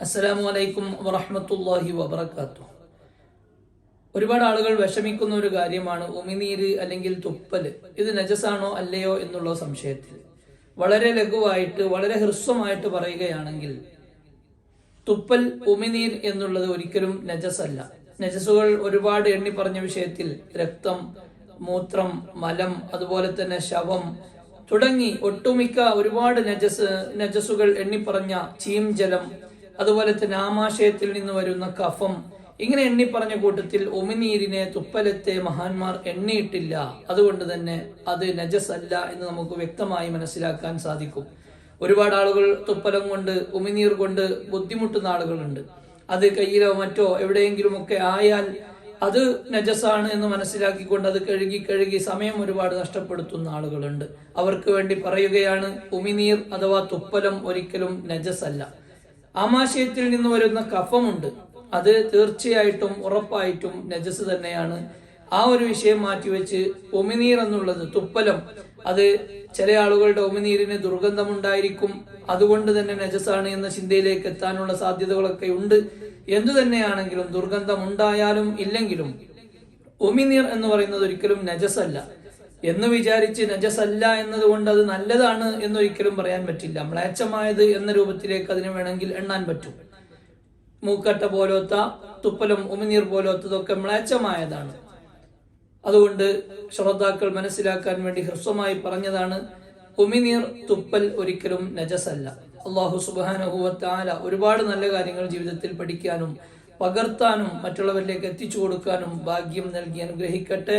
അസ്സലാമു അലൈക്കും വറഹമത്തല്ലാഹി വബറകാതുഹു ഒരുപാട് ആളുകൾ വിഷമിക്കുന്ന ഒരു കാര്യമാണ് ഉമിനീര് അല്ലെങ്കിൽ തുപ്പൽ ഇത് നജസാണോ അല്ലയോ എന്നുള്ള സംശയത്തിൽ. വളരെ ലഘുവായിട്ട് വളരെ ഹ്രസ്വമായിട്ട് പറയുകയാണെങ്കിൽ തുപ്പൽ ഉമിനീർ എന്നുള്ളത് ഒരിക്കലും നജസല്ല. നജസുകൾ ഒരുപാട് എണ്ണി പറഞ്ഞ വിഷയത്തിൽ രക്തം മൂത്രം മലം അതുപോലെ തന്നെ ശവം തുടങ്ങി ഒട്ടുമിക്ക ഒരുപാട് നജസ് നജസുകൾ എണ്ണിപ്പറഞ്ഞ ചീംജലം അതുപോലെ തന്നെ ആമാശയത്തിൽ നിന്ന് വരുന്ന കഫം. ഇങ്ങനെ എണ്ണിപ്പറഞ്ഞ കൂട്ടത്തിൽ ഉമിനീരിനെ തുപ്പലത്തെ മഹാന്മാർ എണ്ണിയിട്ടില്ല. അതുകൊണ്ട് തന്നെ അത് നജസ് അല്ല എന്ന് നമുക്ക് വ്യക്തമായി മനസ്സിലാക്കാൻ സാധിക്കും. ഒരുപാട് ആളുകൾ തുപ്പലം കൊണ്ട് ഉമിനീർ കൊണ്ട് ബുദ്ധിമുട്ടുന്ന ആളുകളുണ്ട്. അത് കയ്യിലോ മറ്റോ എവിടെയെങ്കിലുമൊക്കെ ആയാൽ അത് നജസാണ് എന്ന് മനസ്സിലാക്കിക്കൊണ്ട് അത് കഴുകി കഴുകി സമയം ഒരുപാട് നഷ്ടപ്പെടുത്തുന്ന ആളുകളുണ്ട്. അവർക്ക് വേണ്ടി പറയുകയാണ് ഉമിനീർ അഥവാ തുപ്പലം ഒരിക്കലും നജസല്ല. ആമാശയത്തിൽ നിന്ന് വരുന്ന കഫമുണ്ട്. അത് തീർച്ചയായിട്ടും ഉറപ്പായിട്ടും നജസ് തന്നെയാണ്. ആ ഒരു വിഷയം മാറ്റിവെച്ച് ഒമിനീർ എന്നുള്ളത് തുപ്പലം. അത് ചില ആളുകളുടെ ഉമിനീരിന് ദുർഗന്ധമുണ്ടായിരിക്കും. അതുകൊണ്ട് തന്നെ നജസാണ് എന്ന ചിന്തയിലേക്ക് എത്താനുള്ള സാധ്യതകളൊക്കെ ഉണ്ട്. എന്തു തന്നെയാണെങ്കിലും ദുർഗന്ധം ഉണ്ടായാലും ഇല്ലെങ്കിലും ഒമിനീർ എന്ന് പറയുന്നത് ഒരിക്കലും നജസല്ല. എന്ന് വിചാരിച്ച് നജസല്ല എന്നതുകൊണ്ട് അത് നല്ലതാണ് എന്നൊരിക്കലും പറയാൻ പറ്റില്ല. മ്ലേച്ഛമായത് എന്ന രൂപത്തിലേക്ക് അതിനെ വേണമെങ്കിൽ എണ്ണാൻ പറ്റും. മൂക്കട്ട പോലത്ത തുപ്പലും ഉമിനീർ പോലത്തതൊക്കെ മ്ലേച്ഛമായതാണ്. അതുകൊണ്ട് ശ്രോതാക്കൾ മനസ്സിലാക്കാൻ വേണ്ടി ഹ്രസ്വമായി പറഞ്ഞതാണ് ഉമിനീർ തുപ്പൽ ഒരിക്കലും നജസല്ല. അള്ളാഹു സുബാനുഭവത്താല ഒരുപാട് നല്ല കാര്യങ്ങൾ ജീവിതത്തിൽ പഠിക്കാനും പകർത്താനും മറ്റുള്ളവരിലേക്ക് എത്തിച്ചു കൊടുക്കാനും ഭാഗ്യം നൽകി അനുഗ്രഹിക്കട്ടെ.